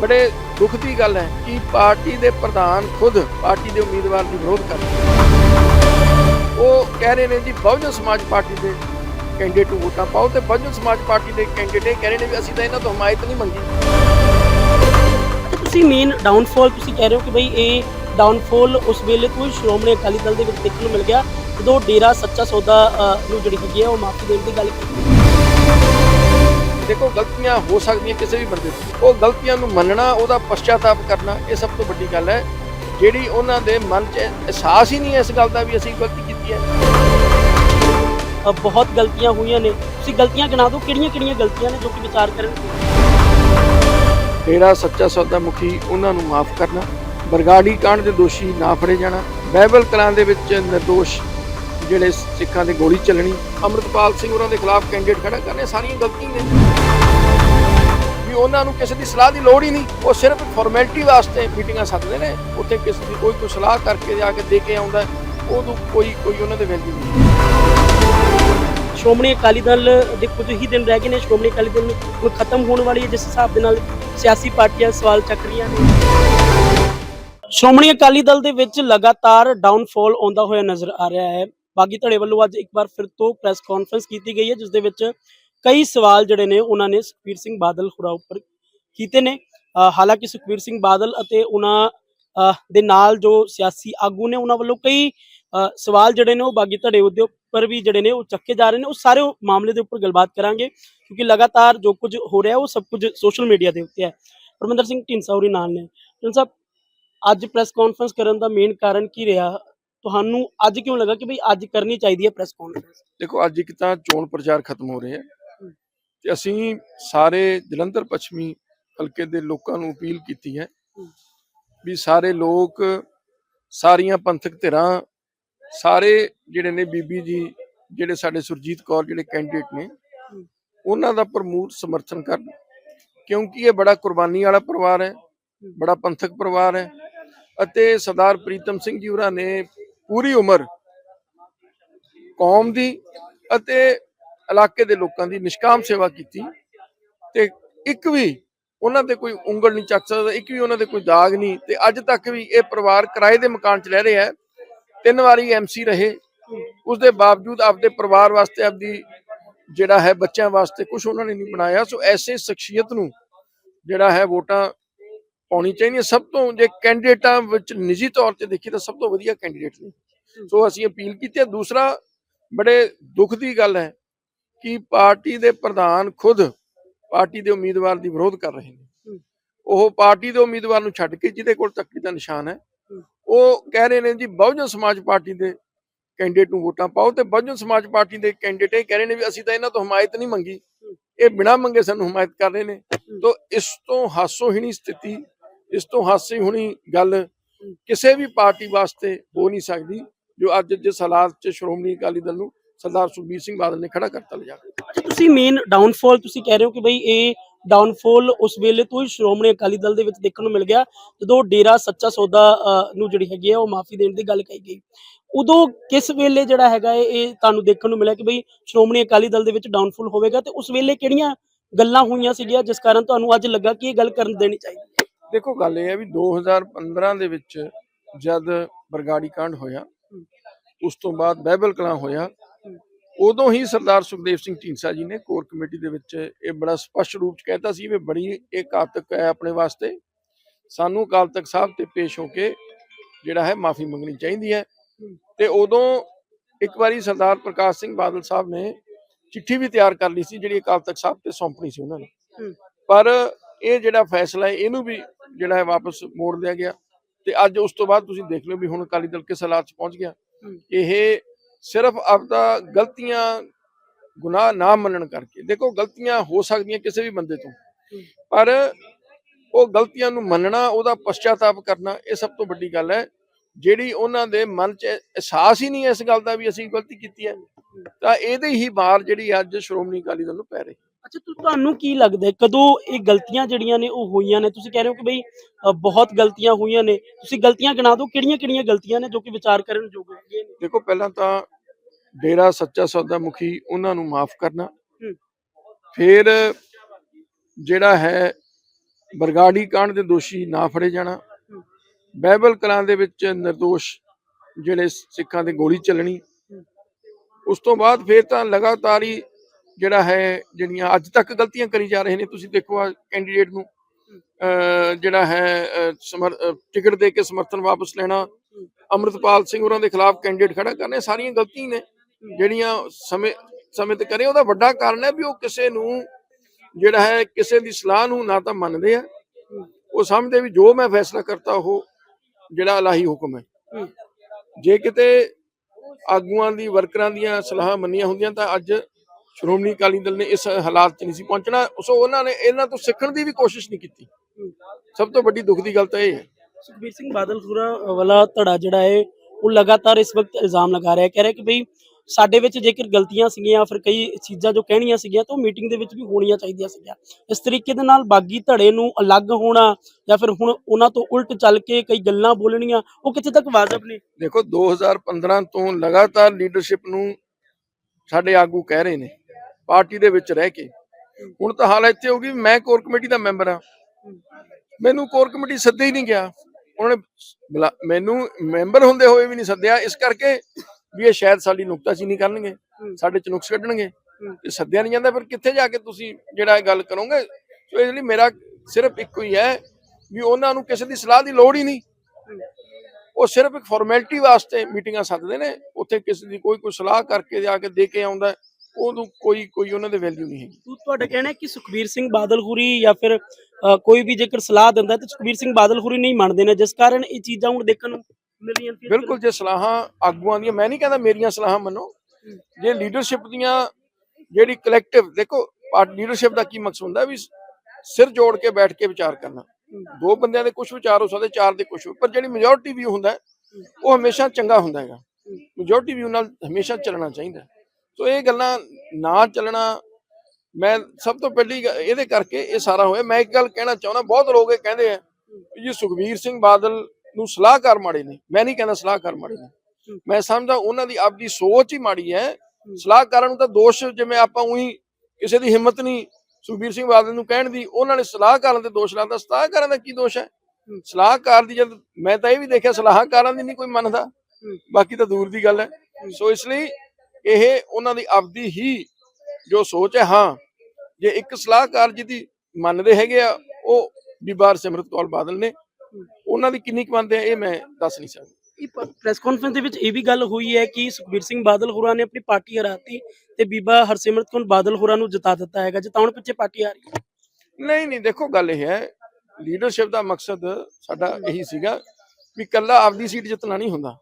ਬੜੇ ਦੁੱਖ ਦੀ ਗੱਲ ਹੈ ਕਿ ਪਾਰਟੀ ਦੇ ਪ੍ਰਧਾਨ ਖੁਦ ਪਾਰਟੀ ਦੇ ਉਮੀਦਵਾਰ ਦੀ ਵਿਰੋਧ ਕਰ ਰਹੇ ਉਹ ਕਹਿ ਰਹੇ ਨੇ ਜੀ, ਬਹੁਜਨ ਸਮਾਜ ਪਾਰਟੀ ਦੇ ਕੈਂਡੀਡੇਟ ਨੂੰ ਵੋਟਾਂ ਪਾਓ ਤੇ ਬਹੁਜਨ ਸਮਾਜ ਪਾਰਟੀ ਦੇ ਕੈਂਡੀਡੇਟ ਕਹਿ ਰਹੇ ਨੇ ਵੀ ਅਸੀਂ ਤਾਂ ਇਹਨਾਂ ਤੋਂ ਹਮਾਇਤ ਨਹੀਂ ਮੰਗੀ। ਤੁਸੀਂ ਮੇਨ ਡਾਊਨਫਾਲ ਤੁਸੀਂ ਕਹਿ ਰਹੇ ਹੋ ਕਿ ਬਈ ਇਹ ਡਾਊਨਫਾਲ ਉਸ ਵੇਲੇ ਤੋਂ ਹੀ ਸ਼੍ਰੋਮਣੀ ਅਕਾਲੀ ਦਲ ਦੇ ਵਿੱਚ ਦੇਖਣ ਨੂੰ ਮਿਲ ਗਿਆ, ਜਦੋਂ ਡੇਰਾ ਸੱਚਾ ਸੌਦਾ ਨੂੰ ਜਿਹੜੀ ਹੈਗੀ ਹੈ, ਉਹ ਮਾਫੀ ਦੇਣ ਦੀ ਗੱਲ ਕੀਤੀ। ਦੇਖੋ ਗਲਤੀਆਂ ਹੋ ਸਕਦੀਆਂ ਕਿਸੇ ਵੀ ਬੰਦੇ ਤੋਂ। ਉਹ ਗਲਤੀਆਂ ਨੂੰ ਮੰਨਣਾ ਉਹਦਾ ਪਛਤਾਤਾਪ ਕਰਨਾ ਇਹ ਸਭ ਤੋਂ ਵੱਡੀ ਗੱਲ ਹੈ। ਜਿਹੜੀ ਉਹਨਾਂ ਦੇ ਮਨ 'ਚ ਅਹਿਸਾਸ ਹੀ ਨਹੀਂ ਇਸ ਗੱਲ ਦਾ ਵੀ ਅਸੀਂ ਗਲਤੀ ਕੀਤੀ ਹੈ। ਬਹੁਤ ਗਲਤੀਆਂ ਹੋਈਆਂ ਨੇ। ਤੁਸੀਂ ਗਲਤੀਆਂ ਗਿਣਾ ਦਿਓ ਕਿਹੜੀਆਂ ਕਿਹੜੀਆਂ ਗਲਤੀਆਂ ਨੇ ਜੋ ਕਿ ਵਿਚਾਰ ਕਰਨ? ਤੇਰਾ ਸੱਚਾ ਸੌਦਾ ਮੁਖੀ ਉਹਨਾਂ ਨੂੰ ਮਾਫ ਕਰਨਾ। ਬਰਗਾੜੀ ਕਾਂਡ ਦੇ ਦੋਸ਼ੀ ਨਾ ਫੜੇ ਜਾਣਾ। ਬਾਈਬਲ ਕਲਾਂ ਦੇ ਵਿੱਚ ਨਿਰਦੋਸ਼ ਜਿਹੜੇ ਸਿੱਖਾਂ ਦੇ ਗੋਲੀ ਚੱਲਣੀ, ਅੰਮ੍ਰਿਤਪਾਲ ਸਿੰਘ ਉਹਨਾਂ ਦੇ ਖਿਲਾਫ ਕੈਂਡੀਡੇਟ ਖੜਾ ਕਰਨੇ, ਸਾਰੀਆਂ ਗਲਤੀਆਂ ਨੇ। ਵੀ ਉਹਨਾਂ ਨੂੰ ਕਿਸੇ ਦੀ ਸਲਾਹ ਦੀ ਲੋੜ ਹੀ ਨਹੀਂ, ਉਹ ਸਿਰਫ ਫਾਰਮੈਲਿਟੀ ਵਾਸਤੇ ਮੀਟਿੰਗਾਂ ਸੱਦਦੇ ਨੇ, ਉੱਥੇ ਕਿਸੇ ਦੀ ਕੋਈ ਕੋਈ ਸਲਾਹ ਕਰਕੇ ਜਾ ਕੇ ਦੇ ਕੇ ਆਉਂਦਾ ਉਦੋਂ ਕੋਈ ਕੋਈ ਉਹਨਾਂ ਦੇ ਵੈਲਿਊ ਨਹੀਂ। ਸ਼੍ਰੋਮਣੀ ਅਕਾਲੀ ਦਲ ਦੇ ਕੁਝ ਹੀ ਦਿਨ ਰਹਿ ਗਏ ਨੇ, ਸ਼੍ਰੋਮਣੀ ਅਕਾਲੀ ਦਲ ਹੁਣ ਖਤਮ ਹੋਣ ਵਾਲੀ ਹੈ, ਜਿਸ ਹਿਸਾਬ ਦੇ ਨਾਲ ਸਿਆਸੀ ਪਾਰਟੀਆਂ ਸਵਾਲ ਚੱਕ ਰਹੀਆਂ ਨੇ। ਸ਼੍ਰੋਮਣੀ ਅਕਾਲੀ ਦਲ ਦੇ ਵਿੱਚ ਲਗਾਤਾਰ ਡਾਊਨਫਾਲ ਆਉਂਦਾ ਹੋਇਆ ਨਜ਼ਰ ਆ ਰਿਹਾ ਹੈ। ਬਾਗੀ ਧੜੇ ਵੱਲੋਂ ਅੱਜ ਇੱਕ ਵਾਰ ਫਿਰ ਤੋਂ ਪ੍ਰੈਸ ਕਾਨਫਰੰਸ ਕੀਤੀ ਗਈ ਹੈ, ਜਿਸ ਦੇ ਵਿੱਚ ਕਈ ਸਵਾਲ ਜਿਹੜੇ ਨੇ, ਉਹਨਾਂ ਨੇ ਸੁਖਬੀਰ ਸਿੰਘ ਬਾਦਲ ਹੋਰਾਂ ਉੱਪਰ ਕੀਤੇ ਨੇ। ਹਾਲਾਂਕਿ ਸੁਖਬੀਰ ਸਿੰਘ ਬਾਦਲ ਅਤੇ ਉਹਨਾਂ ਦੇ ਨਾਲ ਜੋ ਸਿਆਸੀ ਆਗੂ ਨੇ, ਉਹਨਾਂ ਵੱਲੋਂ ਕਈ ਸਵਾਲ ਜਿਹੜੇ ਨੇ, ਉਹ ਬਾਗੀ ਧੜੇ ਉਹਦੇ ਉੱਪਰ ਵੀ ਜਿਹੜੇ ਨੇ, ਉਹ ਚੱਕੇ ਜਾ ਰਹੇ ਨੇ। ਉਹ ਸਾਰੇ ਮਾਮਲੇ ਦੇ ਉੱਪਰ ਗੱਲਬਾਤ ਕਰਾਂਗੇ, ਕਿਉਂਕਿ ਲਗਾਤਾਰ ਜੋ ਕੁਝ ਹੋ ਰਿਹਾ, ਉਹ ਸਭ ਕੁਝ ਸੋਸ਼ਲ ਮੀਡੀਆ ਦੇ ਉੱਤੇ ਹੈ। ਪਰਮਿੰਦਰ ਸਿੰਘ ਢੀਂਡਸਾ ਹੋਰੀ ਨਾਲ ਨੇ। ਢੀਂਡਸਾ, ਅੱਜ ਪ੍ਰੈਸ ਕਾਨਫਰੰਸ ਕਰਨ ਦਾ ਮੇਨ ਕਾਰਨ ਕੀ ਰਿਹਾ? ਤੁਹਾਨੂੰ ਅੱਜ ਕਿਉਂ ਲੱਗਾ ਕਿ ਭਈ ਅੱਜ ਕਰਨੀ ਚਾਹੀਦੀ ਹੈ ਪ੍ਰੈਸ ਕਾਨਫਰੰਸ ਦੇਖੋ ਅੱਜ ਇੱਕ ਤਾਂ ਚੋਣ ਪ੍ਰਚਾਰ ਖਤਮ ਹੋ ਰਿਹਾ ਹੈ ਤੇ ਅਸੀਂ ਸਾਰੇ ਜਲੰਧਰ ਪੱਛਮੀ ਹਲਕੇ ਦੇ ਲੋਕਾਂ ਨੂੰ ਅਪੀਲ ਕੀਤੀ ਹੈ ਵੀ ਸਾਰੇ ਲੋਕ ਸਾਰੀਆਂ ਪੰਥਕ ਧਿਰਾਂ ਸਾਰੇ ਜਿਹੜੇ ਨੇ ਬੀਬੀ ਜੀ ਜਿਹੜੇ ਸਾਡੇ ਸੁਰਜੀਤ ਕੌਰ ਜਿਹੜੇ ਕੈਂਡੀਡੇਟ ਨੇ ਉਹਨਾਂ ਦਾ ਪ੍ਰਮੂਟ ਸਮਰਥਨ ਕਰਨ। ਕਿਉਂਕਿ ਇਹ ਬੜਾ ਕੁਰਬਾਨੀ ਵਾਲਾ ਪਰਿਵਾਰ ਹੈ। ਬੜਾ ਪੰਥਕ ਪਰਿਵਾਰ ਹੈ ਅਤੇ ਸਰਦਾਰ ਪ੍ਰੀਤਮ ਸਿੰਘ ਜੀ ਹੋਰਾਂ ਨੇ ਪੂਰੀ ਉਮਰ ਕੌਮ ਦੀ ਅਤੇ ਇਲਾਕੇ ਦੇ ਲੋਕਾਂ ਦੀ ਨਿਸ਼ਕਾਮ ਸੇਵਾ ਕੀਤੀ ਤੇ ਇੱਕ ਵੀ ਉਹਨਾਂ ਤੇ ਕੋਈ ਉਂਗਲ ਨਹੀਂ ਚੱਕ ਸਕਦਾ, ਇੱਕ ਵੀ ਉਹਨਾਂ ਦੇ ਕੋਈ ਦਾਗ ਨਹੀਂ ਤੇ ਅੱਜ ਤੱਕ ਵੀ ਇਹ ਪਰਿਵਾਰ ਕਿਰਾਏ ਦੇ ਮਕਾਨ 'ਚ ਰਹਿ ਰਿਹਾ ਹੈ, ਤਿੰਨ ਵਾਰੀ ਐਮਸੀ ਰਹੇ ਉਸ ਦੇ ਬਾਵਜੂਦ ਆਪਦੇ ਪਰਿਵਾਰ ਵਾਸਤੇ, ਆਪਦੀ ਜਿਹੜਾ ਹੈ ਬੱਚਿਆਂ ਵਾਸਤੇ ਕੁਝ ਉਹਨਾਂ ਨੇ ਨਹੀਂ ਬਣਾਇਆ, ਸੋ ਐਸੇ ਸ਼ਖਸੀਅਤ ਨੂੰ ਜਿਹੜਾ ਹੈ ਵੋਟਾਂ ਪਾਉਣੀ ਚਾਹੀਦੀਆਂ ਸਭ ਤੋਂ ਜੇ ਕੈਂਡੀਡੇਟਾਂ ਵਿੱਚ ਨਿੱਜੀ ਤੌਰ ਤੇ ਦੇਖੀ ਤਾਂ ਸਭ ਤੋਂ ਵਧੀਆ ਕੈਂਡੀਡੇਟ ਨੇ। ਸੋ ਅਸੀਂ ਅਪੀਲ ਕੀਤੀ ਹੈ। ਦੂਸਰਾ ਬੜੇ ਦੁੱਖ ਦੀ ਗੱਲ ਹੈ ਕਿ ਪਾਰਟੀ ਦੇ ਪ੍ਰਧਾਨ ਖੁਦ ਪਾਰਟੀ ਦੇ ਉਮੀਦਵਾਰ ਦੀ ਵਿਰੋਧ ਕਰ ਰਹੇ ਨੇ। ਉਹ ਪਾਰਟੀ ਦੇ ਉਮੀਦਵਾਰ ਨੂੰ ਛੱਡ ਕੇ ਜਿਹਦੇ ਕੋਲ ਤੱਕੀ ਦਾ ਨਿਸ਼ਾਨ ਹੈ। ਉਹ ਕਹਿ ਰਹੇ ਨੇ ਜੀ ਬਹੁਜਨ ਸਮਾਜ ਪਾਰਟੀ ਦੇ ਕੈਂਡੀਡੇਟ ਨੂੰ ਵੋਟਾਂ ਪਾਓ ਤੇ ਬਹੁਜਨ ਸਮਾਜ ਪਾਰਟੀ ਦੇ ਕੈਂਡੀਡੇਟ ਇਹ ਕਹਿ ਰਹੇ ਨੇ ਵੀ ਅਸੀਂ ਤਾਂ ਇਹਨਾਂ ਤੋਂ ਹਮਾਇਤ ਨਹੀਂ ਮੰਗੀ। ਇਹ ਬਿਨਾਂ ਮੰਗੇ ਸਾਨੂੰ ਹਮਾਇਤ ਕਰ ਰਹੇ ਨੇ। ਤੋਂ ਇਸ ਤੋਂ ਹਾਸੋਹੀਣੀ ਸਥਿਤੀ ਇਸ ਤੋਂ ਹਾਸੀ ਹੁਣੀ ਗੱਲ ਕਿਸੇ ਵੀ ਪਾਰਟੀ ਵਾਸਤੇ ਹੋ ਨਹੀਂ ਸਕਦੀ, ਜੋ ਅੱਜ ਜਿਸ ਹਾਲਾਤ 'ਚ ਸ਼੍ਰੋਮਣੀ ਅਕਾਲੀ ਦਲ ਨੂੰ ਸਰਦਾਰ ਸੁਖਬੀਰ ਸਿੰਘ ਬਾਦਲ ਨੇ ਖੜਾ ਕਰਤਾ ਲਿਜਾ ਕੇ। ਤੁਸੀਂ ਮੇਨ ਡਾਊਨਫਾਲ ਤੁਸੀਂ ਕਹਿ ਰਹੇ ਹੋ ਕਿ ਬਈ ਇਹ ਡਾਊਨਫਾਲ ਉਸ ਵੇਲੇ ਤੋਂ ਹੀ ਸ਼੍ਰੋਮਣੀ ਅਕਾਲੀ ਦਲ ਦੇ ਵਿੱਚ ਦੇਖਣ ਨੂੰ ਮਿਲ ਗਿਆ, ਜਦੋਂ ਡੇਰਾ ਸੱਚਾ ਸੌਦਾ ਨੂੰ ਜਿਹੜੀ ਹੈਗੀ ਹੈ ਉਹ ਮਾਫੀ ਦੇਣ ਦੀ ਗੱਲ ਕਹੀ ਗਈ। ਉਦੋਂ ਕਿਸ ਵੇਲੇ ਜਿਹੜਾ ਹੈਗਾ ਇਹ ਤੁਹਾਨੂੰ ਦੇਖਣ ਨੂੰ ਮਿਲਿਆ ਕਿ ਬਈ ਸ਼੍ਰੋਮਣੀ ਅਕਾਲੀ ਦਲ ਦੇ ਵਿੱਚ ਡਾਊਨਫਾਲ ਹੋਵੇਗਾ ਤੇ ਉਸ ਵੇਲੇ ਕਿਹੜੀਆਂ ਗੱਲਾਂ ਹੋਈਆਂ ਸੀਗੀਆਂ, ਜਿਸ ਕਾਰਨ ਤੁਹਾਨੂੰ ਅੱਜ ਲੱਗਾ ਕਿ ਇਹ ਗੱਲ ਕਰਨ ਦੇਣੀ ਚਾਹੀਦੀ ਹੈ? ਦੇਖੋ ਗੱਲ ਇਹ ਹੈ ਵੀ 2015 ਦੇ ਵਿੱਚ ਜਦ ਬਰਗਾੜੀ ਕਾਂਡ ਹੋਇਆ ਉਸ ਤੋਂ ਬਾਅਦ ਬਾਈਬਲ ਕਲਾਂ ਹੋਇਆ ਉਦੋਂ ਹੀ ਸਰਦਾਰ ਸੁਖਦੇਵ ਸਿੰਘ ਢੀਂਡਸਾ ਜੀ ਨੇ ਕੋਰ ਕਮੇਟੀ ਦੇ ਵਿੱਚ ਇਹ ਬੜਾ ਸਪਸ਼ਟ ਰੂਪ ਚ ਕਹਿਤਾ ਸੀ ਵੀ ਬੜੀ ਇਹ ਘਾਤਕ ਹੈ ਆਪਣੇ ਵਾਸਤੇ। ਸਾਨੂੰ ਅਕਾਲ ਤਖਤ ਸਾਹਿਬ ਤੇ ਪੇਸ਼ ਹੋ ਕੇ ਜਿਹੜਾ ਹੈ ਮਾਫੀ ਮੰਗਣੀ ਚਾਹੀਦੀ ਹੈ। ਤੇ ਉਦੋਂ ਇੱਕ ਵਾਰੀ ਸਰਦਾਰ ਪ੍ਰਕਾਸ਼ ਸਿੰਘ ਬਾਦਲ ਸਾਹਿਬ ਨੇ ਚਿੱਠੀ ਵੀ ਤਿਆਰ ਕਰ ਲਈ ਸੀ ਜਿਹੜੀ ਅਕਾਲ ਤਖਤ ਸਾਹਿਬ ਤੇ ਸੌਂਪਣੀ ਸੀ ਉਹਨਾਂ ਨੇ। ਪਰ ਇਹ ਜਿਹੜਾ ਫੈਸਲਾ ਹੈ ਇਹਨੂੰ ਵੀ ਜਿਹੜਾ ਹੈ ਵਾਪਸ ਮੋੜ ਦਿਆ ਗਿਆ। ਤੇ ਅੱਜ ਉਸ ਤੋਂ ਬਾਅਦ ਤੁਸੀਂ ਦੇਖ ਲਓ ਵੀ ਹੁਣ ਅਕਾਲੀ ਦਲ ਕਿਸ ਹਾਲਾਤ 'ਚ ਪਹੁੰਚ ਗਿਆ। ਇਹ ਸਿਰਫ ਆਪਦਾ ਗਲਤੀਆਂ ਗੁਨਾਹ ਨਾ ਮੰਨਣ ਕਰਕੇ। ਦੇਖੋ ਗਲਤੀਆਂ ਹੋ ਸਕਦੀਆਂ ਕਿਸੇ ਵੀ ਬੰਦੇ ਤੋਂ। ਪਰ ਉਹ ਗਲਤੀਆਂ ਨੂੰ ਮੰਨਣਾ ਉਹਦਾ ਪਛਤਾਤਾਪ ਕਰਨਾ ਇਹ ਸਭ ਤੋਂ ਵੱਡੀ ਗੱਲ ਹੈ। ਜਿਹੜੀ ਉਹਨਾਂ ਦੇ ਮਨ 'ਚ ਅਹਿਸਾਸ ਹੀ ਨਹੀਂ ਇਸ ਗੱਲ ਦਾ ਵੀ ਅਸੀਂ ਗਲਤੀ ਕੀਤੀ ਹੈ। ਤਾਂ ਇਹਦੇ ਹੀ ਬਾਹਰ ਜਿਹੜੀ ਅੱਜ ਸ਼੍ਰੋਮਣੀ ਅਕਾਲੀ ਦਲ ਨੂੰ ਪੈ ਰਹੀ ਅੱਛਾ ਤੁ- ਤੁਹਾਨੂੰ ਕੀ ਲੱਗਦਾ ਹੈ? ਕਦੋਂ ਇਹ ਗਲਤੀਆਂ ਜਿਹੜੀਆਂ ਨੇ ਉਹ ਹੋਈਆਂ ਨੇ? ਤੁਸੀਂ ਕਹਿ ਰਹੇ ਹੋ ਕਿ ਬਈ ਅ, ਬਹੁਤ ਗਲਤੀਆਂ ਹੋਈਆਂ ਨੇ। ਤੁਸੀਂ ਗਲਤੀਆਂ ਗਿਣਾ ਦਿਓ ਕਿਹੜੀਆਂ ਕਿਹੜੀਆਂ ਗਲਤੀਆਂ ਨੇ ਜੋ ਕਿ ਵਿਚਾਰ ਕਰਨ ਯੋਗ ਹੈਗੀਆਂ ਨੇ? ਦੇਖੋ ਪਹਿਲਾਂ ਤਾਂ ਡੇਰਾ ਸੱਚਾ ਸੌਦਾ ਮੁਖੀ ਉਹਨਾਂ ਨੂੰ ਮਾਫ ਕਰਨਾ। ਹੂੰ। ਫਿਰ ਜਿਹੜਾ ਹੈ ਬਰਗਾੜੀ ਕਾਂਡ ਦੇ ਦੋਸ਼ੀ ਨਾ ਫੜੇ ਜਾਣਾ। ਬਾਈਬਲ ਕਲਾਂ ਦੇ ਵਿੱਚ નિર્ਦੋਸ਼ ਜਿਹੜੇ ਸਿੱਖਾਂ ਤੇ ਗੋਲੀ ਚੱਲਣੀ। ਉਸ ਤੋਂ ਬਾਅਦ ਫਿਰ ਤਾਂ ਲਗਾਤਾਰ ਹੀ ਜਿਹੜਾ ਹੈ, ਜਿਹੜੀਆਂ ਅੱਜ ਤੱਕ ਗਲਤੀਆਂ ਕਰੀ ਜਾ ਰਹੇ ਨੇ, ਤੁਸੀਂ ਦੇਖੋ ਆ ਕੈਂਡੀਡੇਟ ਨੂੰ ਜਿਹੜਾ ਹੈ ਸਮਰ- ਟਿਕਟ ਦੇ ਕੇ ਸਮਰਥਨ ਵਾਪਸ ਲੈਣਾ। ਅਮਰਤਪਾਲ ਸਿੰਘ ਹੋਰਾਂ ਦੇ ਖਿਲਾਫ ਕੈਂਡੀਡੇਟ ਖੜਾ ਕਰਨੇ, ਸਾਰੀਆਂ ਗਲਤੀਆਂ ਨੇ। ਜਿਹੜੀਆਂ ਸਮੇਂ ਸਮੇਂ ਤੇ ਕਰੇ, ਉਹਦਾ ਵੱਡਾ ਕਾਰਨ ਹੈ ਵੀ ਉਹ ਕਿਸੇ ਨੂੰ, ਜਿਹੜਾ ਹੈ, ਕਿਸੇ ਦੀ ਸਲਾਹ ਨੂੰ ਨਾ ਤਾਂ ਮੰਨਦੇ ਆ। ਉਹ ਸਮਝਦੇ ਵੀ ਜੋ ਮੈਂ ਫੈਸਲਾ ਕਰਤਾ, ਉਹ ਜਿਹੜਾ ਅਲਾਹੀ ਹੁਕਮ ਹੈ। ਜੇ ਕਿਤੇ ਆਗੂਆਂ ਦੀ, ਵਰਕਰਾਂ ਦੀਆਂ ਸਲਾਹਾਂ ਮੰਨੀਆਂ ਹੁੰਦੀਆਂ, ਤਾਂ ਅੱਜ ਸ਼੍ਰੋਮਣੀ ਅਕਾਲੀ ਦਲ ਨੇ ਇਸ ਹਾਲਾਤ 'ਚ ਨਹੀਂ ਸੀ ਪਹੁੰਚਣਾ। ਸੋ ਉਹਨਾਂ ਨੇ ਇਹਨਾਂ ਤੋਂ ਸਿੱਖਣ ਦੀ ਵੀ ਕੋਸ਼ਿਸ਼ ਨਹੀਂ ਕੀਤੀ। ਸਭ ਤੋਂ ਵੱਡੀ ਦੁੱਖ ਦੀ ਗੱਲ ਤਾਂ ਇਹ ਹੈ। ਸੁਖਬੀਰ ਸਿੰਘ ਬਾਦਲ ਪੂਰਾ ਵਾਲਾ ਧੜਾ ਜਿਹੜਾ ਹੈ ਉਹ ਲਗਾਤਾਰ ਇਸ ਵਕਤ ਇਲਜ਼ਾਮ ਲਗਾ ਰਿਹਾ ਹੈ। ਕਹਿ ਰਿਹਾ ਕਿ ਭਈ ਸਾਡੇ ਵਿੱਚ ਜੇਕਰ ਗਲਤੀਆਂ ਸੀਗੀਆਂ ਫਿਰ ਕਈ ਚੀਜ਼ਾਂ ਜੋ ਕਹਿਣੀਆਂ ਸੀਗੀਆਂ ਤਾਂ ਉਹ ਮੀਟਿੰਗ ਦੇ ਵਿੱਚ ਵੀ ਹੋਣੀਆਂ ਚਾਹੀਦੀਆਂ ਸੀਗੀਆਂ। ਇਸ ਤਰੀਕੇ ਦੇ ਨਾਲ ਬਾਗੀ ਧੜੇ ਨੂੰ ਅਲੱਗ ਹੋਣਾ ਜਾਂ ਫਿਰ ਹੁਣ ਉਹਨਾਂ ਤੋਂ ਉਲਟ ਚੱਲ ਕੇ ਕਈ ਗੱਲਾਂ ਬੋਲਣੀਆਂ ਉਹ ਕਿੱਥੇ ਤੱਕ ਵਾਜਬ ਨੇ? ਦੇਖੋ 2015 ਤੋਂ ਲਗਾਤਾਰ ਲੀਡਰਸ਼ਿਪ ਨੂੰ ਸਾਡੇ ਆਗੂ ਕਹਿ ਰਹੇ ਨੇ। ਪਾਰਟੀ ਦੇ ਵਿੱਚ ਰਹਿ ਕੇ। ਹੁਣ ਤਾਂ ਹਾਲ ਇੱਥੇ ਹੋ ਗਈ, ਮੈਂ ਕੋਰ ਕਮੇਟੀ ਦਾ ਮੈਂਬਰ ਆ ਮੈਨੂੰ ਕੋਰ ਕਮੇਟੀ ਸੱਦੇ ਹੀ ਨਹੀਂ ਗਿਆ। ਉਹਨਾਂ ਨੇ ਮੈਨੂੰ ਮੈਂਬਰ ਹੁੰਦੇ ਹੋਏ ਵੀ ਨਹੀਂ ਸੱਦਿਆ। ਇਸ ਕਰਕੇ ਵੀ ਇਹ ਸ਼ਾਇਦ ਸਾਡੀ ਨੁਕਤਾਚੀਨੀ ਕਰਨਗੇ, ਸਾਡੇ ਚ ਨੁਕਸ ਕੱਢਣਗੇ। ਤੇ ਸੱਦਿਆ ਨਹੀਂ ਜਾਂਦਾ, ਫਿਰ ਕਿੱਥੇ ਜਾ ਕੇ ਤੁਸੀਂ ਜਿਹੜਾ ਇਹ ਗੱਲ ਕਰੋਗੇ? ਸੋ ਇਸ ਲਈ ਮੇਰਾ ਸਿਰਫ ਇੱਕੋ ਹੀ ਹੈ ਵੀ ਉਹਨਾਂ ਨੂੰ ਕਿਸੇ ਦੀ ਸਲਾਹ ਦੀ ਲੋੜ ਹੀ ਨਹੀਂ। ਉਹ ਸਿਰਫ ਇੱਕ ਫਾਰਮੈਲਿਟੀ ਵਾਸਤੇ ਮੀਟਿੰਗਾਂ ਸੱਦਦੇ ਨੇ। ਉੱਥੇ ਕਿਸੇ ਦੀ ਕੋਈ ਕੋਈ ਸਲਾਹ ਕਰਕੇ ਜਾ ਕੇ ਦੇ ਕੇ ਆਉਂਦਾ ਉਹਨੂੰ ਕੋਈ ਕੋਈ ਉਹਨਾਂ ਦੇ ਵੈਲਿਊ ਨਹੀਂ ਹੈਗੀ। ਤੁਹਾਡਾ ਕਹਿਣਾ ਹੈ ਕਿ ਸੁਖਬੀਰ ਸਿੰਘ ਬਾਦਲ ਹੁਰੀ ਜਾਂ ਫਿਰ ਅ, ਕੋਈ ਵੀ ਜੇਕਰ ਸਲਾਹ ਦਿੰਦਾ ਹੈ ਤਾਂ ਸੁਖਬੀਰ ਸਿੰਘ ਬਾਦਲ ਹੁਰੀ ਨਹੀਂ ਮੰਨਦੇ ਨੇ ਜਿਸ ਕਾਰਨ ਇਹ ਚੀਜ਼ਾਂ ਹੁਣ ਦੇਖਣ ਨੂੰ ਮਿਲੀਆਂ ਫਿਰ ਬਿਲਕੁਲ ਜੇ ਸਲਾਹਾਂ ਆਗੂਆਂ ਦੀਆਂ ਮੈਂ ਨਹੀਂ ਕਹਿੰਦਾ ਮੇਰੀਆਂ ਸਲਾਹਾਂ ਮੰਨੋ। ਜੇ ਲੀਡਰਸ਼ਿਪ ਦੀਆਂ ਜਿਹੜੀ ਕਲੈਕਟਿਵ ਦੇਖੋ ਲੀਡਰਸ਼ਿਪ ਦਾ ਕੀ ਮਕਸਦ ਹੁੰਦਾ ਵੀ ਸਿਰ ਜੋੜ ਕੇ ਬੈਠ ਕੇ ਵਿਚਾਰ ਕਰਨਾ। ਦੋ ਬੰਦਿਆਂ ਦੇ ਕੁਝ ਵਿਚਾਰ ਹੋ ਸਕਦੇ ਚਾਰ ਦੇ ਕੁਝ ਪਰ ਜਿਹੜੀ ਮੈਜੋਰਿਟੀ ਵੀ ਹੁੰਦਾ ਹੈ, ਉਹ ਹਮੇਸ਼ਾ ਚੰਗਾ ਹੁੰਦਾ ਹੈਗਾ। ਮੈਜੋਰਿਟੀ ਵੀ ਨਾਲ ਹਮੇਸ਼ਾ ਚੱਲਣਾ ਚਾਹੀਦਾ। ਹੈ। ਸੋ ਇਹ ਗੱਲਾਂ ਨਾ ਚੱਲਣਾ, ਮੈਂ ਸਭ ਤੋਂ ਪਹਿਲੀ ਇਹਦੇ ਕਰਕੇ ਇਹ ਸਾਰਾ ਹੋਇਆ। ਮੈਂ ਇੱਕ ਗੱਲ ਕਹਿਣਾ ਚਾਹੁੰਦਾ, ਬਹੁਤ ਲੋਕ ਇਹ ਕਹਿੰਦੇ ਆ ਜੀ ਸੁਖਬੀਰ ਸਿੰਘ ਬਾਦਲ ਨੂੰ ਸਲਾਹਕਾਰ ਮਾੜੇ ਨੇ। ਮੈਂ ਨਹੀਂ ਕਹਿੰਦਾ ਸਲਾਹਕਾਰ ਮਾੜੇ ਨੇ। ਮੈਂ ਸਮਝਦਾ ਉਹਨਾਂ ਦੀ ਆਪਦੀ ਸੋਚ ਹੀ ਮਾੜੀ ਹੈ। ਸਲਾਹਕਾਰਾਂ ਨੂੰ ਤਾਂ ਦੋਸ਼ ਜਿਵੇਂ ਆਪਾਂ ਉਹੀ ਕਿਸੇ ਦੀ ਹਿੰਮਤ ਨਹੀਂ ਸੁਖਬੀਰ ਸਿੰਘ ਬਾਦਲ ਨੂੰ ਕਹਿਣ ਦੀ, ਉਹਨਾਂ ਨੇ ਸਲਾਹਕਾਰਾਂ ਤੇ ਦੋਸ਼ ਲਾਉਂਦਾ। ਸਲਾਹਕਾਰਾਂ ਦਾ ਕੀ ਦੋਸ਼ ਹੈ? ਸਲਾਹਕਾਰ ਦੀ ਜਦ, ਮੈਂ ਤਾਂ ਇਹ ਵੀ ਦੇਖਿਆ, ਸਲਾਹਕਾਰਾਂ ਦੀ ਨਹੀਂ ਕੋਈ ਮੰਨਦਾ। ਬਾਕੀ ਤਾਂ ਦੂਰ ਦੀ ਗੱਲ ਹੈ। ਸੋ ਇਸ ਲਈ ਇਹ ਉਹਨਾਂ ਦੀ ਆਪਦੀ ਹੀ ਜੋ ਸੋਚ ਹੈ ਹਾਂ ਜੇ ਇੱਕ ਸਲਾਹਕਾਰ ਜਿਹਦੀ ਮੰਨਦੇ ਹੈਗੇ ਆ ਉਹ ਬੀਬਾਰ ਸਿਮਰਤ ਕੌਰ ਬਾਦਲ ਨੇ ਉਹਨਾਂ ਦੀ ਕਿੰਨੀ ਕੁ ਮੰਨਦੇ ਆ ਇਹ ਮੈਂ ਦੱਸ ਨਹੀਂ ਸਕਦਾ। ਪ੍ਰੈਸ ਕਾਨਫਰੰਸ ਦੇ ਵਿੱਚ ਇਹ ਵੀ ਗੱਲ ਹੋਈ ਹੈ ਕਿ ਸੁਖਬੀਰ ਸਿੰਘ ਬਾਦਲ ਹੋਰਾਂ ਨੇ ਆਪਣੀ ਪਾਰਟੀ ਹਰਾਤੀ ਤੇ ਬੀਬਾ ਹਰਸਿਮਰਤ ਕੌਰ ਬਾਦਲ ਹੋਰਾਂ ਨੂੰ ਜਿਤਾ ਦਿੱਤਾ ਹੈਗਾ। ਜਿਤਾਉਣ ਪਿੱਛੇ ਪਾਰਟੀ ਆ ਰਹੀ ਹੈ ਨਹੀਂ ਨਹੀਂ ਦੇਖੋ ਗੱਲ ਇਹ ਹੈ ਲੀਡਰਸ਼ਿਪ ਦਾ ਮਕਸਦ ਸਾਡਾ ਇਹੀ ਸੀਗਾ ਵੀ ਕੱਲਾ ਆਪਦੀ ਸੀਟ ਜਿੱਤਣਾ ਨਹੀਂ ਹੁੰਦਾ।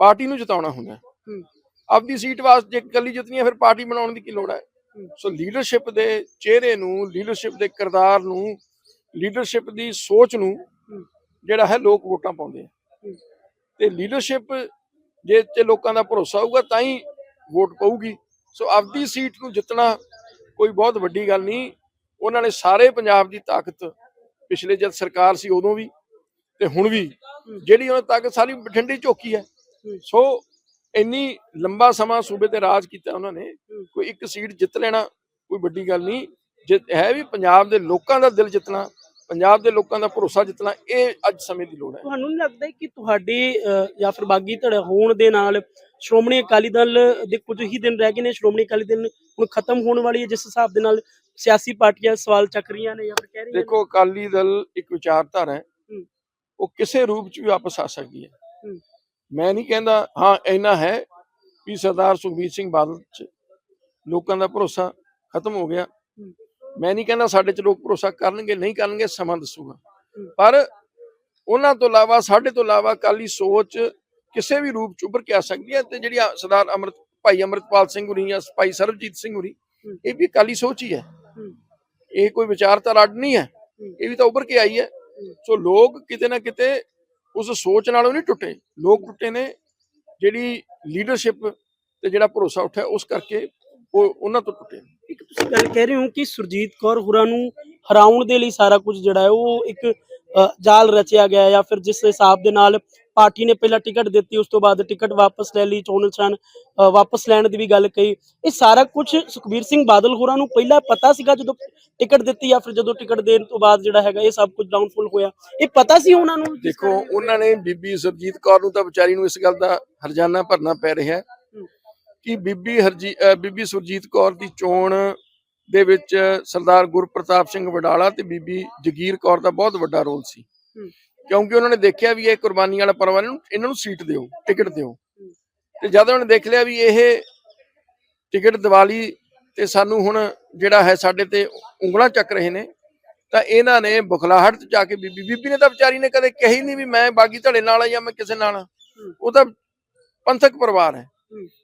ਪਾਰਟੀ ਨੂੰ ਜਿਤਾਉਣਾ ਹੁੰਦਾ। ਆਪਦੀ ਸੀਟ ਵਾਸਤੇ ਜੇ ਕੱਲੀ ਜਿੱਤਣੀ ਹੈ ਫਿਰ ਪਾਰਟੀ ਬਣਾਉਣ ਦੀ ਕੀ ਲੋੜ ਹੈ। ਸੋ ਲੀਡਰਸ਼ਿਪ ਦੇ ਚਿਹਰੇ ਨੂੰ ਲੀਡਰਸ਼ਿਪ ਦੇ ਕਿਰਦਾਰ ਨੂੰ ਲੀਡਰਸ਼ਿਪ ਦੀ ਸੋਚ ਨੂੰ। ਜਿਹੜਾ ਹੈ ਲੋਕ ਵੋਟਾਂ ਪਾਉਂਦੇ ਆ। ਤੇ ਲੀਡਰਸ਼ਿਪ ਜੇ ਤੇ ਲੋਕਾਂ ਦਾ ਭਰੋਸਾ ਹੋਊਗਾ ਤਾਂ ਹੀ ਵੋਟ ਪਊਗੀ। ਸੋ ਆਪਦੀ ਸੀਟ ਨੂੰ ਜਿੱਤਣਾ ਕੋਈ ਬਹੁਤ ਵੱਡੀ ਗੱਲ ਨਹੀਂ। ਉਹਨਾਂ ਨੇ ਸਾਰੇ ਪੰਜਾਬ ਦੀ ਤਾਕਤ ਪਿਛਲੇ ਜਦ ਸਰਕਾਰ ਸੀ ਉਦੋਂ ਵੀ ਤੇ ਹੁਣ ਵੀ ਜਿਹੜੀ ਉਹਨਾਂ ਤਾਕਤ ਸਾਰੀ ਬਠਿੰਡੇ ਝੋਕੀ ਹੈ। ਸੋ ਇੰਨੀ ਲੰਬਾ ਸਮਾਂ ਸੂਬੇ ਤੇ ਰਾਜ ਕੀਤਾ ਉਹਨਾਂ ਨੇ ਕੋਈ ਇੱਕ ਸੀਟ ਜਿੱਤ ਲੈਣਾ ਕੋਈ ਵੱਡੀ ਗੱਲ ਨਹੀਂ ਜਿੱਤ ਹੈ ਵੀ ਪੰਜਾਬ ਦੇ ਲੋਕਾਂ ਦਾ ਦਿਲ ਜਿੱਤਣਾ ਪੰਜਾਬ ਦੇ ਲੋਕਾਂ ਦਾ ਭਰੋਸਾ ਜਿੱਤਣਾ ਇਹ ਅੱਜ ਸਮੇਂ ਦੀ ਲੋੜ ਹੈ ਤੁਹਾਨੂੰ ਨਹੀਂ ਲੱਗਦਾ ਕਿ ਤੁਹਾਡੇ ਜਾਂ ਫਿਰ ਬਾਗੀ ਧੜੇ ਹੋਣ ਦੇ ਨਾਲ ਸ਼੍ਰੋਮਣੀ ਅਕਾਲੀ ਦਲ ਦੇ ਕੁਝ ਹੀ ਦਿਨ ਰਹਿ ਗਏ ਨੇ ਸ਼੍ਰੋਮਣੀ ਅਕਾਲੀ ਦਲ ਹੁਣ ਖਤਮ ਹੋਣ ਵਾਲੀ ਹੈ ਜਿਸ ਹਿਸਾਬ ਦੇ ਨਾਲ ਸਿਆਸੀ ਪਾਰਟੀਆਂ ਸਵਾਲ ਚੱਕ ਰਹੀਆਂ ਨੇ ਜਾਂ ਫਿਰ ਕਹਿ ਰਹੀਆਂ ਦੇਖੋ ਅਕਾਲੀ ਦਲ ਇੱਕ ਵਿਚਾਰਧਾਰਾ ਹੈ। ਉਹ ਕਿਸੇ ਰੂਪ ਚ ਵੀ ਵਾਪਸ ਆ ਸਕਦੀ ਹੂੰ। ਮੈਂ ਨਹੀਂ ਕਹਿੰਦਾ ਹਾਂ ਇੰਨਾ ਹੈ ਵੀ ਸਰਦਾਰ ਸੁਖਬੀਰ ਸਿੰਘ ਬਾਦਲ ਚ ਲੋਕਾਂ ਦਾ ਭਰੋਸਾ ਖਤਮ ਹੋ ਗਿਆ। ਮੈਂ ਨਹੀਂ ਕਹਿੰਦਾ ਸਾਡੇ ਚ ਲੋਕ ਭਰੋਸਾ ਕਰਨਗੇ ਨਹੀਂ ਕਰਨਗੇ ਸਮਾਂ ਦੱਸੂਗਾ। ਪਰ ਉਹਨਾਂ ਤੋਂ ਇਲਾਵਾ ਸਾਡੇ ਤੋਂ ਇਲਾਵਾ ਅਕਾਲੀ ਸੋਚ ਕਿਸੇ ਵੀ ਰੂਪ ਚ ਉੱਭਰ ਕੇ ਆ ਸਕਦੀ ਹੈ ਤੇ ਜਿਹੜੀ ਸਰਦਾਰ ਅਮਰਤ ਭਾਈ ਅਮਰਤਪਾਲ ਸਿੰਘ ਹੁਰੀ ਜਾਂ ਭਾਈ ਸਰਬਜੀਤ ਸਿੰਘ ਹੁਰੀ। ਇਹ ਵੀ ਅਕਾਲੀ ਸੋਚ ਹੀ ਹੈ। ਇਹ ਕੋਈ ਵਿਚਾਰਧਾਰਾ ਅੱਡ ਨਹੀਂ ਹੈ ਇਹ ਵੀ ਤਾਂ ਉੱਭਰ ਕੇ ਆਈ ਹੈ ਸੋ ਲੋਕ ਕਿਤੇ ਨਾ ਕਿਤੇ ਉਸ ਸੋਚ ਨਾਲੋਂ ਨਹੀਂ ਟੁੱਟੇ। ਲੋਕ ਟੁੱਟੇ ਨੇ, ਜਿਹੜੀ ਲੀਡਰਸ਼ਿਪ ਤੇ ਜਿਹੜਾ ਭਰੋਸਾ ਉੱਠਿਆ, ਉਸ ਕਰਕੇ ਉਹ ਉਹਨਾਂ ਤੋਂ ਟੁੱਟੇ। ਇੱਕ ਤੁਸੀਂ ਗੱਲ ਕਹਿ ਰਹੇ ਹੋ ਕਿ ਸੁਰਜੀਤ ਕੌਰ ਹੋਰਾਂ ਨੂੰ ਹਰਾਉਣ ਦੇ ਲਈ ਸਾਰਾ ਕੁਝ ਜਿਹੜਾ ਹੈ, ਉਹ ਇੱਕ ਜਾਲ ਰਚਿਆ ਗਿਆ ਜਾਂ ਫਿਰ ਜਿਸ ਹਿਸਾਬ ਦੇ ਨਾਲ ਪਾਰਟੀ ਨੇ ਪਹਿਲਾਂ ਟਿਕਟ ਦਿੱਤੀ ਉਸ ਤੋਂ ਬਾਅਦ ਟਿਕਟ ਵਾਪਸ ਲੈ ਲਈ ਚੋਣ ਨਿਸ਼ਾਨ ਵਾਪਸ ਲੈਣ ਦੀ ਵੀ ਗੱਲ ਕਹੀ ਇਹ ਸਾਰਾ ਕੁਝ ਸੁਖਬੀਰ ਸਿੰਘ ਬਾਦਲ ਹੋਰਾਂ ਨੂੰ ਪਹਿਲਾਂ ਪਤਾ ਸੀਗਾ ਜਦੋਂ ਟਿਕਟ ਦਿੱਤੀ ਜਾਂ ਫਿਰ ਜਦੋਂ ਟਿਕਟ ਦੇਣ ਤੋਂ ਬਾਅਦ ਜਿਹੜਾ ਹੈਗਾ ਇਹ ਸਭ ਕੁਝ ਡਾਊਨਫੁੱਲ ਹੋਇਆ ਇਹ ਪਤਾ ਸੀ ਉਹਨਾਂ ਨੂੰ ਦੇਖੋ ਉਹਨਾਂ ਨੇ ਬੀਬੀ ਸਰਜੀਤ ਕੌਰ ਨੂੰ ਤਾਂ ਵਿਚਾਰੀ ਨੂੰ ਇਸ ਗੱਲ ਦਾ ਹਰਜਾਨਾ ਭਰਨਾ ਪੈ ਰਿਹਾ ਹੈ। ਕਿ ਬੀਬੀ ਹਰਜੀ ਬੀਬੀ ਸੁਰਜੀਤ ਕੌਰ ਦੀ ਚੋਣ ਦੇ ਵਿੱਚ ਸਰਦਾਰ ਗੁਰਪ੍ਰਤਾਪ ਸਿੰਘ ਵਡਾਲਾ ਤੇ ਬੀਬੀ ਜਗੀਰ ਕੌਰ ਦਾ ਬਹੁਤ ਵੱਡਾ ਰੋਲ ਸੀ। ਕਿਉਂਕਿ ਉਹਨਾਂ ਨੇ ਦੇਖਿਆ ਵੀ ਇਹ ਕੁਰਬਾਨੀ ਵਾਲਾ ਪਰਿਵਾਰ ਨੂੰ ਇਹਨਾਂ ਨੂੰ ਸੀਟ ਦਿਓ ਟਿਕਟ ਦਿਓ ਤੇ ਜਦ ਉਹਨਾਂ ਨੇ ਦੇਖ ਲਿਆ ਵੀ ਇਹ ਟਿਕਟ ਦੀਵਾਲੀ ਤੇ ਸਾਨੂੰ ਹੁਣ ਜਿਹੜਾ ਹੈ ਸਾਡੇ ਤੇ ਉਂਗਲਾਂ ਚੱਕ ਰਹੇ ਨੇ ਤਾਂ ਇਹਨਾਂ ਨੇ ਬੁਖਲਾਹਟ ਚ ਜਾ ਕੇ ਬੀਬੀ ਬੀਬੀ ਨੇ ਤਾਂ ਵਿਚਾਰੀ ਨੇ ਕਦੇ ਕਹੀ ਨਹੀਂ ਵੀ ਮੈਂ ਬਾਗੀ ਧੜੇ ਨਾਲ ਆ ਜਾਂ ਮੈਂ ਕਿਸੇ ਨਾਲ। ਉਹ ਤਾਂ ਪੰਥਕ ਪਰਿਵਾਰ ਹੈ।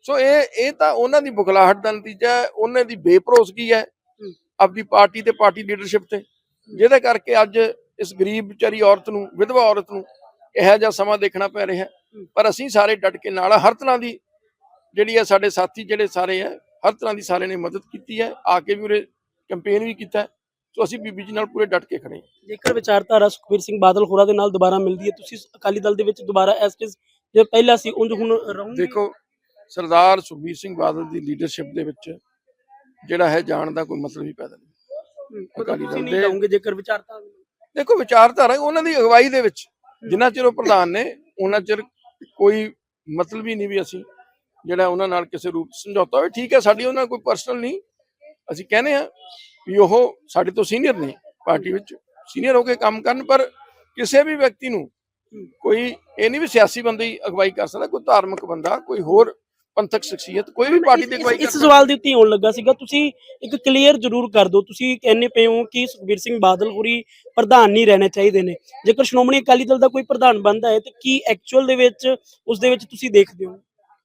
ਸੋ ਇਹ ਇਹ ਤਾਂ ਉਹਨਾਂ ਦੀ ਬੁਖਲਾਹਟ ਦਾ ਨਤੀਜਾ ਹੈ ਉਹਨਾਂ ਦੀ ਬੇਭਰੋਸਗੀ ਹੈ। ਆਪਦੀ ਪਾਰਟੀ ਤੇ ਪਾਰਟੀ ਲੀਡਰਸ਼ਿਪ ਤੇ ਜਿਹਦੇ ਕਰਕੇ ਅੱਜ ਇਸ ਗਰੀਬ ਵਿਚਾਰੀ ਔਰਤ ਨੂੰ ਵਿਧਵਾ ਔਰਤ ਨੂੰ ਇਹੋ ਜਿਹਾ ਸਮਾਂ ਦੇਖਣਾ ਪੈ ਰਿਹਾ। ਪਰ ਅਸੀਂ ਸਾਰੇ ਡਟ ਕੇ ਨਾਲ। ਹਰ ਤਰ੍ਹਾਂ ਦੀ ਜਿਹੜੀ ਹੈ ਸਾਡੇ ਸਾਥੀ ਜਿਹੜੇ ਸਾਰੇ ਹੈ ਹਰ ਤਰ੍ਹਾਂ ਦੀ ਸਾਰੇ ਨੇ ਮਦਦ ਕੀਤੀ ਹੈ ਆ ਕੇ ਵੀ ਉਰੇ ਕੈਂਪੇਨ ਵੀ ਕੀਤਾ। ਸੋ ਅਸੀਂ ਬੀਬੀ ਜੀ ਨਾਲ ਪੂਰੇ ਡਟ ਕੇ ਖੜੇ ਜੇਕਰ ਵਿਚਾਰਧਾਰਾ ਸੁਖਬੀਰ ਸਿੰਘ ਬਾਦਲ ਹੋਰਾਂ ਦੇ ਨਾਲ ਦੁਬਾਰਾ ਮਿਲਦੀ ਹੈ ਤੁਸੀਂ ਅਕਾਲੀ ਦਲ ਦੇ ਵਿੱਚ ਦੁਬਾਰਾ ਐਸ ਜੇ ਪਹਿਲਾਂ ਸੀ ਉਂਝ ਹੁਣ ਰਹੋਗੇ ਦੇਖੋ ਸਰਦਾਰ ਸੁਖਬੀਰ ਸਿੰਘ ਬਾਦਲ ਦੀ ਲੀਡਰਸ਼ਿਪ ਦੇ ਵਿੱਚ ਜਿਹੜਾ ਹੈ ਜਾਣ ਦਾ ਕੋਈ ਮਤਲਬ ਹੀ ਪੈਦਾ ਨਹੀਂ ਅਕਾਲੀ ਦਲ ਦੇ- ਜੇਕਰ ਵਿਚਾਰਧਾਰਾ ਦੇਖੋ ਵਿਚਾਰਧਾਰਾ ਉਹਨਾਂ ਦੀ ਅਗਵਾਈ ਦੇ ਵਿੱਚ ਜਿੰਨਾ ਚਿਰ ਉਹ ਪ੍ਰਧਾਨ ਨੇ ਉਹਨਾਂ ਚਿਰ ਕੋਈ ਮਤਲਬ ਹੀ ਨਹੀਂ ਵੀ ਅਸੀਂ ਜਿਹੜਾ ਉਹਨਾਂ ਨਾਲ ਕਿਸੇ ਰੂਪ ਸਮਝੌਤਾ ਹੋਵੇ। ਠੀਕ ਹੈ ਸਾਡੀ ਉਹਨਾਂ ਕੋਈ ਪਰਸਨਲ ਨਹੀਂ। ਅਸੀਂ ਕਹਿੰਦੇ ਆ ਵੀ ਉਹ ਸਾਡੇ ਤੋਂ ਸੀਨੀਅਰ ਨੇ ਪਾਰਟੀ ਵਿੱਚ ਸੀਨੀਅਰ ਹੋ ਕੇ ਕੰਮ ਕਰਨ ਪਰ ਕਿਸੇ ਵੀ ਵਿਅਕਤੀ ਨੂੰ ਕੋਈ ਇਹ ਨਹੀਂ ਵੀ ਸਿਆਸੀ ਬੰਦੇ ਹੀ ਅਗਵਾਈ ਕਰ ਸਕਦਾ ਕੋਈ ਧਾਰਮਿਕ ਬੰਦਾ ਕੋਈ ਹੋਰ ਪੰਥਕ ਸ਼ਖਸੀਅਤ ਕੋਈ ਵੀ ਪਾਰਟੀ ਦੀ ਅਗਵਾਈ ਇਸ ਸਵਾਲ ਦੇ ਉੱਤੇ ਆਉਣ ਲੱਗਾ ਸੀਗਾ ਤੁਸੀਂ ਇੱਕ ਕਲੀਅਰ ਜ਼ਰੂਰ ਕਰ ਦਿਓ ਤੁਸੀਂ ਕਹਿੰਦੇ ਪਏ ਹੋ ਕਿ ਸੁਖਬੀਰ ਸਿੰਘ ਬਾਦਲ ਹੋਰੀ ਪ੍ਰਧਾਨ ਨਹੀਂ ਰਹਿਣੇ ਚਾਹੀਦੇ ਨੇ ਜੇਕਰ ਸ਼੍ਰੋਮਣੀ ਅਕਾਲੀ ਦਲ ਦਾ ਕੋਈ ਪ੍ਰਧਾਨ ਬਣਦਾ ਹੈ ਤੇ ਕੀ ਐਕਚੁਅਲ ਦੇ ਵਿੱਚ ਉਸ ਦੇ ਵਿੱਚ ਤੁਸੀਂ ਦੇਖਦੇ ਹੋ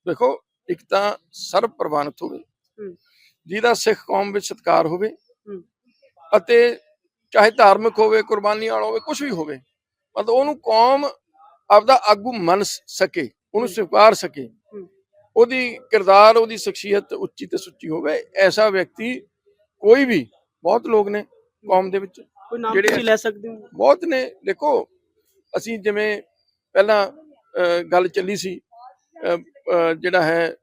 ਦੇਖੋ ਇੱਕ ਤਾਂ ਸਰਬ ਪ੍ਰਵਾਨਿਤ ਹੋਵੇ। ਜਿਹਦਾ ਸਿੱਖ ਕੌਮ ਵਿੱਚ ਸਤਿਕਾਰ ਹੋਵੇ। ਅਤੇ ਚਾਹੇ ਧਾਰਮਿਕ ਹੋਵੇ ਕੁਰਬਾਨੀ ਵਾਲਾ ਹੋਵੇ ਕੁਝ ਵੀ ਹੋਵੇ ਮਤਲਬ ਉਹਨੂੰ ਕੌਮ ਆਪਦਾ ਆਗੂ ਮੰਨ ਸਕੇ ਉਹਨੂੰ। ਸਵੀਕਾਰ ਸਕੇ। ਉਹਦੀ ਕਿਰਦਾਰ ਉਹਦੀ ਸ਼ਖਸੀਅਤ ਉੱਚੀ ਤੇ ਸੁੱਚੀ ਹੋਵੇ ਐਸਾ ਵਿਅਕਤੀ ਕੋਈ ਵੀ ਬਹੁਤ ਲੋਕ ਨੇ ਕੌਮ ਦੇ ਵਿੱਚ ਕੋਈ ਨਾਮ ਜਿਹੜੇ ਤੁਸੀਂ ਲੈ ਸਕਦੇ ਹੋ? ਬਹੁਤ ਨੇ। ਦੇਖੋ ਅਸੀਂ ਜਿਵੇਂ ਪਹਿਲਾਂ ਗੱਲ ਚੱਲੀ ਸੀ ਜਿਹੜਾ ਹੈ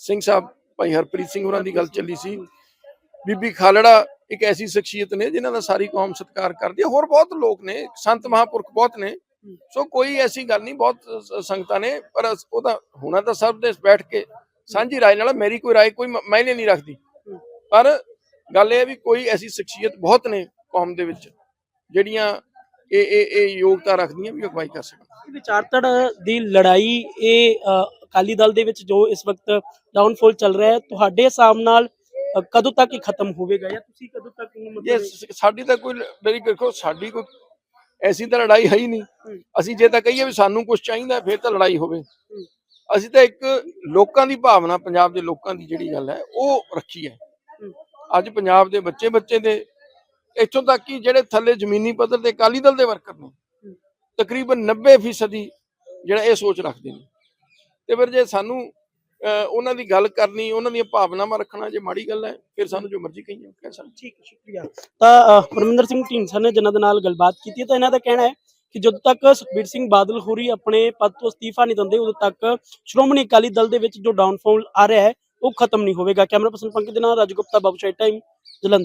ਸਿੰਘ ਸਾਹਿਬ ਭਾਈ ਹਰਪ੍ਰੀਤ ਸਿੰਘ ਹੋਰਾਂ ਦੀ ਗੱਲ ਚੱਲੀ ਸੀ। ਬੀਬੀ ਖਾਲੜਾ ਇੱਕ ਐਸੀ ਸ਼ਖਸੀਅਤ ਨੇ ਜਿਨ੍ਹਾਂ ਦਾ ਸਾਰੀ ਕੌਮ ਸਤਿਕਾਰ ਕਰਦੀ ਹੈ। ਹੋਰ ਬਹੁਤ ਲੋਕ ਨੇ ਸੰਤ ਮਹਾਂਪੁਰਖ ਬਹੁਤ ਨੇ। ਸੋ ਕੋਈ ਐਸੀ ਗੱਲ ਨਹੀਂ ਬਹੁਤ ਸੰਗਤਾਂ ਨੇ ਪਰ ਉਹਦਾ ਹੋਣਾ ਤਾਂ ਸਭ ਦੇ ਬੈਠ ਕੇ ਸਾਂਝੀ ਰਾਏ ਨਾਲ ਮੇਰੀ ਕੋਈ ਰਾਏ ਕੋਈ ਮਾਇਨੇ ਨਹੀਂ ਰੱਖਦੀ। ਪਰ ਗੱਲ ਇਹ ਹੈ ਵੀ ਕੋਈ ਐਸੀ ਸ਼ਖਸੀਅਤ ਬਹੁਤ ਨੇ ਕੌਮ ਦੇ ਵਿੱਚ ਜਿਹੜੀਆਂ ਇਹ ਇਹ ਇਹ ਯੋਗਤਾ ਰੱਖਦੀਆਂ ਵੀ ਅਗਵਾਈ ਕਰ ਸਕਣ। ਇਹ ਵਿਚਾਰਧਾਰਾ ਦੀ ਲੜਾਈ ਇਹ ਅਕਾਲੀ ਦਲ ਦੇ ਵਿੱਚ ਜੋ ਇਸ ਵਕਤ ਡਾਊਨਫਾਲ ਚੱਲ ਰਿਹਾ ਹੈ ਤੁਹਾਡੇ ਹਿਸਾਬ ਨਾਲ ਕਦੋਂ ਤੱਕ ਇਹ ਖਤਮ ਹੋਵੇਗਾ ਜਾਂ ਤੁਸੀਂ ਕਦੋਂ ਤੱਕ ਸ- ਸਾਡੀ ਤਾਂ ਕੋਈ ਮੇਰੀ ਦੇਖੋ ਸਾਡੀ ਕੋਈ ਐਸੀ ਤਾਂ ਲੜਾਈ ਹੈ ਹੀ ਨਹੀਂ। ਅਸੀਂ ਜੇ ਤਾਂ ਕਹੀਏ ਵੀ ਸਾਨੂੰ ਕੁਝ ਚਾਹੀਦਾ ਫਿਰ ਤਾਂ ਲੜਾਈ ਹੋਵੇ। ਅਸੀਂ ਤਾਂ ਇੱਕ ਲੋਕਾਂ ਦੀ ਭਾਵਨਾ ਪੰਜਾਬ ਦੇ ਲੋਕਾਂ ਦੀ ਜਿਹੜੀ ਗੱਲ ਹੈ ਉਹ ਰੱਖੀ ਹੈ। ਅੱਜ ਪੰਜਾਬ ਦੇ ਬੱਚੇ ਬੱਚੇ ਦੇ ਇੱਥੋਂ ਤੱਕ ਕਿ ਜਿਹੜੇ ਥੱਲੇ ਜ਼ਮੀਨੀ ਪੱਧਰ ਤੇ ਅਕਾਲੀ ਦਲ ਦੇ ਵਰਕਰ ਨੇ ਤਕਰੀਬਨ 90% ਹੀ ਜਿਹੜਾ ਇਹ ਸੋਚ ਰੱਖਦੇ ਨੇ। ਤੇ ਫਿਰ ਜੇ ਸਾਨੂੰ ਉਹਨਾਂ ਦੀ ਗੱਲ ਕਰਨੀ ਉਹਨਾਂ ਦੀਆਂ ਭਾਵਨਾਵਾਂ ਰੱਖਣਾ ਜੇ ਮਾੜੀ ਗੱਲ ਹੈ ਫਿਰ ਸਾਨੂੰ ਜੋ ਮਰਜ਼ੀ ਕਹੀਏ ਕਹਿ ਸਕਦੇ। ਠੀਕ ਸ਼ੁਕਰੀਆ। ਤਾਂ ਪਰਮਿੰਦਰ ਸਿੰਘ ਢੀਂਡਸਾ ਨੇ ਜਿਨ੍ਹਾਂ ਦੇ ਨਾਲ ਗੱਲਬਾਤ ਕੀਤੀ ਤਾਂ ਇਹਨਾਂ ਦਾ ਕਹਿਣਾ ਹੈ ਕਿ ਜਦੋਂ ਤੱਕ ਸੁਖਬੀਰ ਸਿੰਘ ਬਾਦਲ ਹੋਰੀ ਆਪਣੇ ਪਦ ਤੋਂ ਅਸਤੀਫਾ ਨਹੀਂ ਦਿੰਦੇ ਉਦੋਂ ਤੱਕ ਸ਼੍ਰੋਮਣੀ ਅਕਾਲੀ ਦਲ ਦੇ ਵਿੱਚ ਜੋ ਡਾਊਨਫਾਲ ਆ ਰਿਹਾ ਹੈ ਉਹ ਖਤਮ ਨਹੀਂ ਹੋਵੇਗਾ। ਕੈਮਰਾ ਪਰਸਨ ਪੰਕਜ ਦੇ ਨਾਲ ਰਾਜਗੁਪਤਾ ਬਾਬੂ ਸ਼ਾਹੀ ਟਾਈਮ ਜਲੰਧਰ।